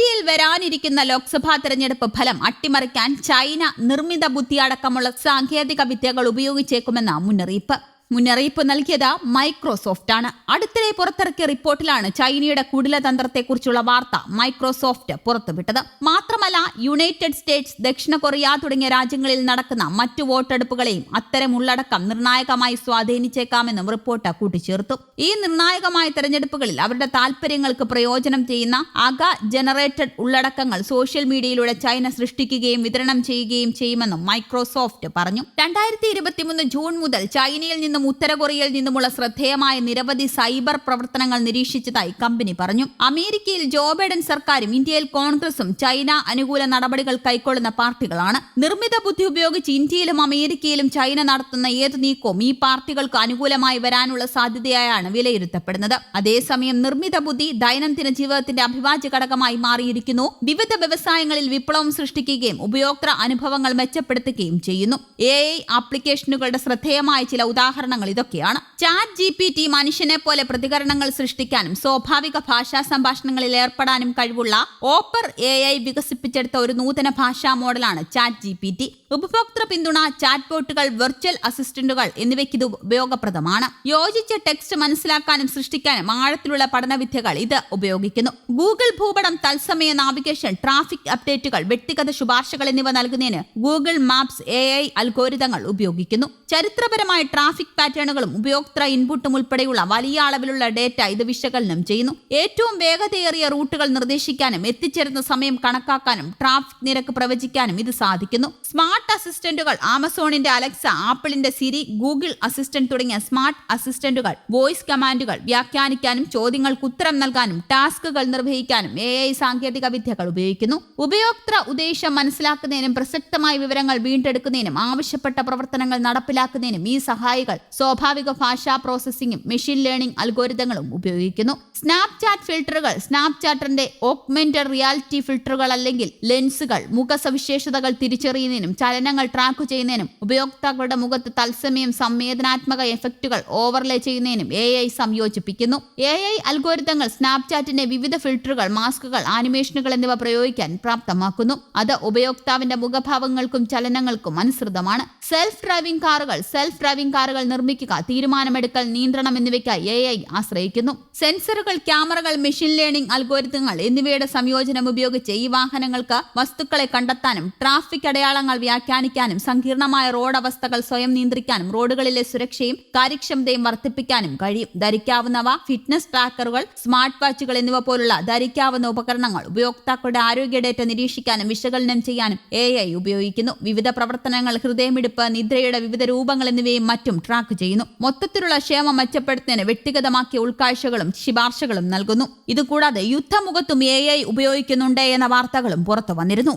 ഇന്ത്യയിൽ വരാനിരിക്കുന്ന ലോക്സഭാ തെരഞ്ഞെടുപ്പ് ഫലം അട്ടിമറിക്കാൻ ചൈന നിർമ്മിത ബുദ്ധി അടക്കമുള്ള സാങ്കേതിക വിദ്യകൾ ഉപയോഗിച്ചേക്കുമെന്ന മുന്നറിയിപ്പ്. മുന്നറിയിപ്പ് നൽകിയത് മൈക്രോസോഫ്റ്റ് ആണ്. അടുത്തിടെ പുറത്തിറക്കിയ റിപ്പോർട്ടിലാണ് ചൈനയുടെ കുടില തന്ത്രത്തെക്കുറിച്ചുള്ള വാർത്ത മൈക്രോസോഫ്റ്റ് പുറത്തുവിട്ടത്. മാത്രമല്ല യുണൈറ്റഡ് സ്റ്റേറ്റ്സ് ദക്ഷിണ കൊറിയ തുടങ്ങിയ രാജ്യങ്ങളിൽ നടക്കുന്ന മറ്റു വോട്ടെടുപ്പുകളെയും അത്തരം ഉള്ളടക്കം നിർണായകമായി സ്വാധീനിച്ചേക്കാമെന്നും റിപ്പോർട്ട് കൂട്ടിച്ചേർത്തു. ഈ നിർണായകമായ തെരഞ്ഞെടുപ്പുകളിൽ അവരുടെ താൽപര്യങ്ങൾക്ക് പ്രയോജനം ചെയ്യുന്ന അക ജനറേറ്റഡ് ഉള്ളടക്കങ്ങൾ സോഷ്യൽ മീഡിയയിലൂടെ ചൈന സൃഷ്ടിക്കുകയും വിതരണം ചെയ്യുകയും ചെയ്യുമെന്നും മൈക്രോസോഫ്റ്റ് പറഞ്ഞു. രണ്ടായിരത്തി ജൂൺ മുതൽ ചൈനയിൽ നിന്നും ഉത്തര കൊറിയയിൽ നിന്നുമുള്ള ശ്രദ്ധേയമായ നിരവധി സൈബർ പ്രവർത്തനങ്ങൾ നിരീക്ഷിച്ചതായി കമ്പനി പറഞ്ഞു. അമേരിക്കയിൽ ജോ ബൈഡൻ സർക്കാരും ഇന്ത്യയിൽ കോൺഗ്രസും ചൈന അനുകൂല നടപടികൾ കൈക്കൊള്ളുന്ന പാർട്ടികളാണ്. നിർമ്മിത ബുദ്ധി ഉപയോഗിച്ച് ഇന്ത്യയിലും അമേരിക്കയിലും ചൈന നടത്തുന്ന ഏത് നീക്കവും ഈ പാർട്ടികൾക്ക് അനുകൂലമായി വരാനുള്ള സാധ്യതയായാണ് വിലയിരുത്തപ്പെടുന്നത്. അതേസമയം നിർമ്മിത ബുദ്ധി ദൈനംദിന ജീവിതത്തിന്റെ അഭിവാജ്യ ഘടകമായി മാറിയിരിക്കുന്നു. വിവിധ വ്യവസായങ്ങളിൽ വിപ്ലവം സൃഷ്ടിക്കുകയും ഉപയോക്തൃ അനുഭവങ്ങൾ മെച്ചപ്പെടുത്തുകയും ചെയ്യുന്നു. എ ഐ ആപ്ലിക്കേഷനുകളുടെ ശ്രദ്ധേയമായ ചില ഉദാഹരണങ്ങൾ ഇതൊക്കെയാണ്. ചാറ്റ് ജി പി ടി മനുഷ്യനെ പോലെ പ്രതികരണങ്ങൾ സൃഷ്ടിക്കാനും സ്വാഭാവിക ഭാഷാ സംഭാഷണങ്ങളിൽ ഏർപ്പെടാനും കഴിവുള്ള ഓപ്പർ എ ഐ വികസിപ്പിച്ചെടുത്ത ഒരു നൂതന ഭാഷാ മോഡലാണ് ചാറ്റ് ജി പി ടി ഉപഭോക്തൃ പിന്തുണ ചാറ്റ് ബോട്ടുകൾ വെർച്വൽ അസിസ്റ്റന്റുകൾ എന്നിവയ്ക്ക് ഇത് ഉപയോഗപ്രദമാണ്. യോജിച്ച ടെക്സ്റ്റ് മനസ്സിലാക്കാനും സൃഷ്ടിക്കാനും ആഴത്തിലുള്ള പഠനവിദ്യകൾ ഇത് ഉപയോഗിക്കുന്നു. ഗൂഗിൾ ഭൂപടം തത്സമയ നാവിഗേഷൻ ട്രാഫിക് അപ്ഡേറ്റുകൾ വ്യക്തിഗത ശുപാർശകൾ എന്നിവ നൽകുന്നതിന് ഗൂഗിൾ മാപ്സ് എ ഐ അൽഗോരിതങ്ങൾ ഉപയോഗിക്കുന്നു. ചരിത്രപരമായ ട്രാഫിക് പാറ്റേണുകളും ഉപയോക്തൃ ഇൻപുട്ടും ഉൾപ്പെടെയുള്ള വലിയ അളവിലുള്ള ഡേറ്റ ഇത് വിശകലനം ചെയ്യുന്നു. ഏറ്റവും വേഗതയേറിയ റൂട്ടുകൾ നിർദ്ദേശിക്കാനും എത്തിച്ചേരുന്ന സമയം കണക്കാക്കാനും ട്രാഫിക് നിരക്ക് പ്രവചിക്കാനും ഇത് സാധിക്കുന്നു. സ്മാർട്ട് അസിസ്റ്റന്റുകൾ ആമസോണിന്റെ അലക്സ ആപ്പിളിന്റെ സിരി ഗൂഗിൾ അസിസ്റ്റന്റ് തുടങ്ങിയ സ്മാർട്ട് അസിസ്റ്റന്റുകൾ വോയിസ് കമാൻഡുകൾ വ്യാഖ്യാനിക്കാനും ചോദ്യങ്ങൾക്ക് ഉത്തരം നൽകാനും ടാസ്കുകൾ നിർവഹിക്കാനും എ ഐ സാങ്കേതിക വിദ്യകൾ ഉപയോഗിക്കുന്നു. ഉപയോക്തൃ ഉദ്ദേശം മനസ്സിലാക്കുന്നതിനും പ്രസക്തമായ വിവരങ്ങൾ വീണ്ടെടുക്കുന്നതിനും ആവശ്യപ്പെട്ട പ്രവർത്തനങ്ങൾ നടപ്പിലാക്കുന്നതിനും ഈ സഹായികൾ സ്വാഭാവിക ഭാഷാ പ്രോസസ്സിംഗും മെഷീൻ ലേണിംഗ് അൽഗോരിതങ്ങളും ഉപയോഗിക്കുന്നു. സ്നാപ്ചാറ്റ് ഫിൽട്ടറുകൾ സ്നാപ്ചാറ്റിന്റെ ഓഗ്മെന്റഡ് റിയാലിറ്റി ഫിൽട്ടറുകൾ അല്ലെങ്കിൽ ലെൻസുകൾ മുഖ സവിശേഷതകൾ തിരിച്ചറിയുന്നതിനും ചലനങ്ങൾ ട്രാക്ക് ചെയ്യുന്നതിനും ഉപയോക്താക്കളുടെ മുഖത്ത് തത്സമയം സംവേദനാത്മക എഫക്റ്റുകൾ ഓവർലേ ചെയ്യുന്നതിനും എ ഐ സംയോജിപ്പിക്കുന്നു. എ ഐ അൽഗോരിതങ്ങൾ സ്നാപ്ചാറ്റിന്റെ വിവിധ ഫിൽട്ടറുകൾ മാസ്കുകൾ ആനിമേഷനുകൾ എന്നിവ പ്രയോഗിക്കാൻ പ്രാപ്തമാക്കുന്നു. അത് ഉപയോക്താവിന്റെ മുഖഭാവങ്ങൾക്കും ചലനങ്ങൾക്കും അനുസൃതമാണ്. സെൽഫ് ഡ്രൈവിംഗ് കാറുകൾ സെൽഫ് ഡ്രൈവിംഗ് കാറുകൾ നിർമ്മിക്കുക തീരുമാനമെടുക്കൽ നിയന്ത്രണം എന്നിവയ്ക്കായി എ ഐ ആശ്രയിക്കുന്നു. സെൻസറുകൾ ക്യാമറകൾ മെഷീൻ ലേണിംഗ് അൽഗോരിതങ്ങൾ എന്നിവയുടെ സംയോജനം ഉപയോഗിച്ച് ഈ വാഹനങ്ങൾക്ക് വസ്തുക്കളെ കണ്ടെത്താനും ട്രാഫിക് അടയാളങ്ങൾ വ്യാഖ്യാനിക്കാനും സങ്കീർണമായ റോഡ് അവസ്ഥകൾ സ്വയം നിയന്ത്രിക്കാനും റോഡുകളിലെ സുരക്ഷയും കാര്യക്ഷമതയും വർദ്ധിപ്പിക്കാനും കഴിയും. ധരിക്കാവുന്നവ ഫിറ്റ്നസ് ട്രാക്കറുകൾ സ്മാർട്ട് വാച്ചുകൾ എന്നിവ പോലുള്ള ധരിക്കാവുന്ന ഉപകരണങ്ങൾ ഉപയോക്താക്കളുടെ ആരോഗ്യ ഡേറ്റ നിരീക്ഷിക്കാനും വിശകലനം ചെയ്യാനും എ ഐ ഉപയോഗിക്കുന്നു. വിവിധ പ്രവർത്തനങ്ങൾ ഹൃദയമിടിപ്പ് നിദ്രയുടെ വിവിധ രൂപങ്ങൾ എന്നിവയും മറ്റും ട്രാക്ക് ചെയ്യുന്നു. മൊത്തത്തിലുള്ള ക്ഷേമം മെച്ചപ്പെടുത്തുന്നതിന് വ്യക്തിഗതമാക്കിയ ഉൾക്കാഴ്ചകളും ശുപാർശകളും നൽകുന്നു. ഇതുകൂടാതെ യുദ്ധമുഖത്തും എ ഐ ഉപയോഗിക്കുന്നുണ്ട് എന്ന വാർത്തകളും പുറത്തു വന്നിരുന്നു.